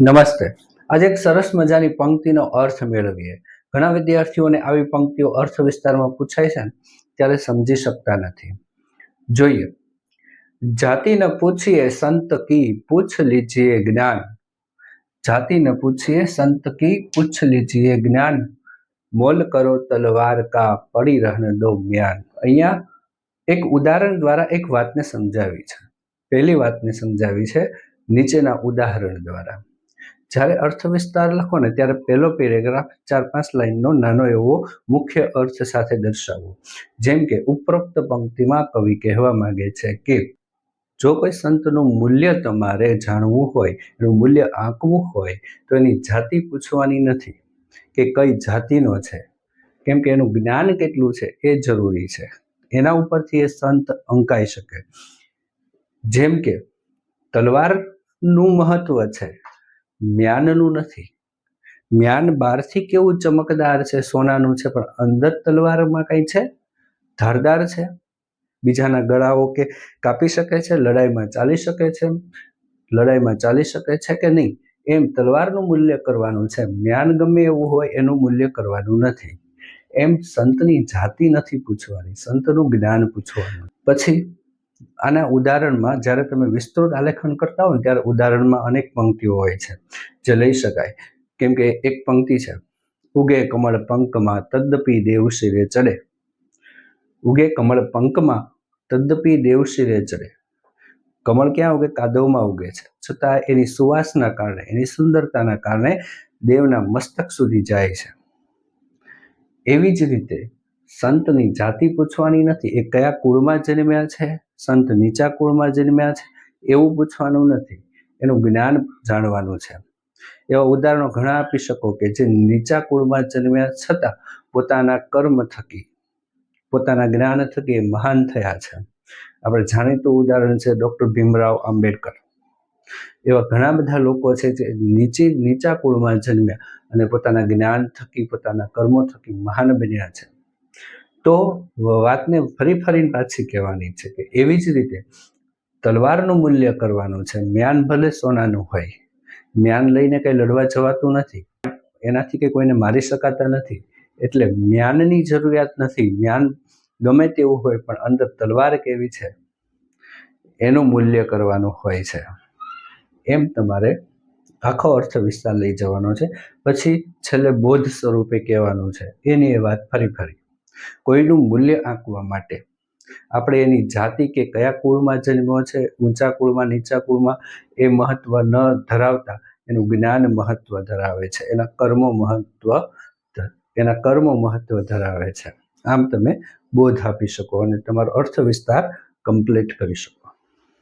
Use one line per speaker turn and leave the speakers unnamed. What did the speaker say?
નમસ્તે. આજે એક સરસ મજાની પંક્તિનો અર્થ મેળવીએ. ઘણા વિદ્યાર્થીઓને આવી પંક્તિઓ અર્થ વિસ્તારમાં પૂછાય છે ને, ત્યારે સમજી શકતા નથી. જોઈએ. જાતિને પૂછીએ સંત કી પૂછ લીજીએ જ્ઞાન. જાતિને પૂછીએ સંત કી પૂછ લીજીએ જ્ઞાન. મોલ કરો તલવાર કા પડી રહન દો જ્ઞાન અહીંયા એક ઉદાહરણ દ્વારા એક વાતને સમજાવી છે. પહેલી વાતને સમજાવી છે નીચેના ઉદાહરણ દ્વારા. જ્યારે અર્થ વિસ્તાર લખો ને ત્યારે પહેલો પેરેગ્રાફ ચાર પાંચ લાઈનનો નાનો એવો મુખ્ય અર્થ સાથે દર્શાવવો જેમ કે, ઉપરોક્ત પંક્તિમાં કવિ કહેવા માંગે છે કે, જો કોઈ સંતનું મૂલ્ય તમારે જાણવું હોય, એનું મૂલ્ય આંકવું હોય, તો એની જાતિ પૂછવાની નથી કે કઈ જાતિનો છે. કેમ કે એનું જ્ઞાન કેટલું છે એ જરૂરી છે. એના ઉપરથી એ સંત અંકાઈ શકે. જેમ કે, તલવારનું મહત્વ છે. મ્યાનનું નથી. મ્યાન બહારથી કેવું ચમકદાર છે, સોનાનું છે, પણ અંદર તલવારમાં કઈ છે? ધારદાર છે? બીજાના ગળાઓ કે કાપી શકે છે, લડાઈમાં ચાલી શકે છે? લડાઈમાં ચાલી શકે છે કે નહીં? એમ તલવારનું મૂલ્ય કરવાનું છે. જ્ઞાન ગમે એવું હોય, એનું મૂલ્ય કરવાનું નથી. એમ સંતની જાતિ નથી પૂછવાની. સંતનું જ્ઞાન પૂછવાનું. પછી આના ઉદાહરણમાં જ્યારે તમે વિસ્તૃત આલેખન કરતા હો ત્યારે ઉદાહરણમાં અનેક પંક્તિઓ હોય છે, જે લઈ શકાય. કેમ કે એક પંક્તિ છે, ઉગે કમળ પંકમાં તદ્દપી દેવશિરે ચડે. ઉગે કમળ પંકમાં તદ્દપી દેવશિરે ચડે. કમળ ક્યાં ઉગે? કાદવમાં ઉગે છે. છતાં એની સુવાસના કારણે, એની સુંદરતાના કારણે દેવના મસ્તક સુધી જાય છે. એવી જ રીતે સંતની જાતિ પૂછવાની નથી, એ કયા કુળમાં જન્મ્યા છે? સંત નીચા કુળમાં જન્મ્યા છે, એવું પૂછવાનું નથી. એનું જ્ઞાન જાણવાનું છે. એવા ઉદાહરણો ઘણા આપી શકો કે જે નીચા કુળમાં જન્મ્યા છતાં પોતાના કર્મ થકી, પોતાના જ્ઞાન થકી મહાન થયા છે. આપણે જાણીતું ઉદાહરણ છે ડૉક્ટર ભીમરાવ આંબેડકર. એવા ઘણા બધા લોકો છે જે નીચી નીચા કુળમાં જન્મ્યા અને પોતાના જ્ઞાન થકી, પોતાના કર્મો થકી મહાન બન્યા છે. તો વાતને ફરી ફરીને પાછી કહેવાની છે કે એવી જ રીતે તલવારનું મૂલ્ય કરવાનું છે. મ્યાન ભલે સોનાનું હોય જ્ઞાન લઈને કંઈ લડવા જવાતું નથી, એનાથી કે કોઈને મારી શકાતા નથી. એટલે જ્ઞાનની જરૂરિયાત નથી. જ્ઞાન ગમે તેવું હોય, પણ અંદર તલવાર કેવી છે? એનું મૂલ્ય કરવાનું હોય છે. એમ તમારે આખો અર્થ વિસ્તાર લઈ જવાનો છે. પછી છેલ્લે બોધ સ્વરૂપે કહેવાનું છે. એની એ વાત ફરી ફરી. કોઈનું મૂલ્ય આંકવા માટે. આપણે એની જાતિ કે કયા કુળમાં જન્મ્યો છે, ઊંચા કુળમાં, નીચા કુળમાં, એ મહત્વ ન ધરાવતા એનું જ્ઞાન મહત્વ ધરાવે છે. એના કર્મો મહત્વ એના કર્મો મહત્વ ધરાવે છે. આમ તમે બોધ આપી શકો અને તમારો અર્થ વિસ્તાર કમ્પ્લીટ કરી શકો.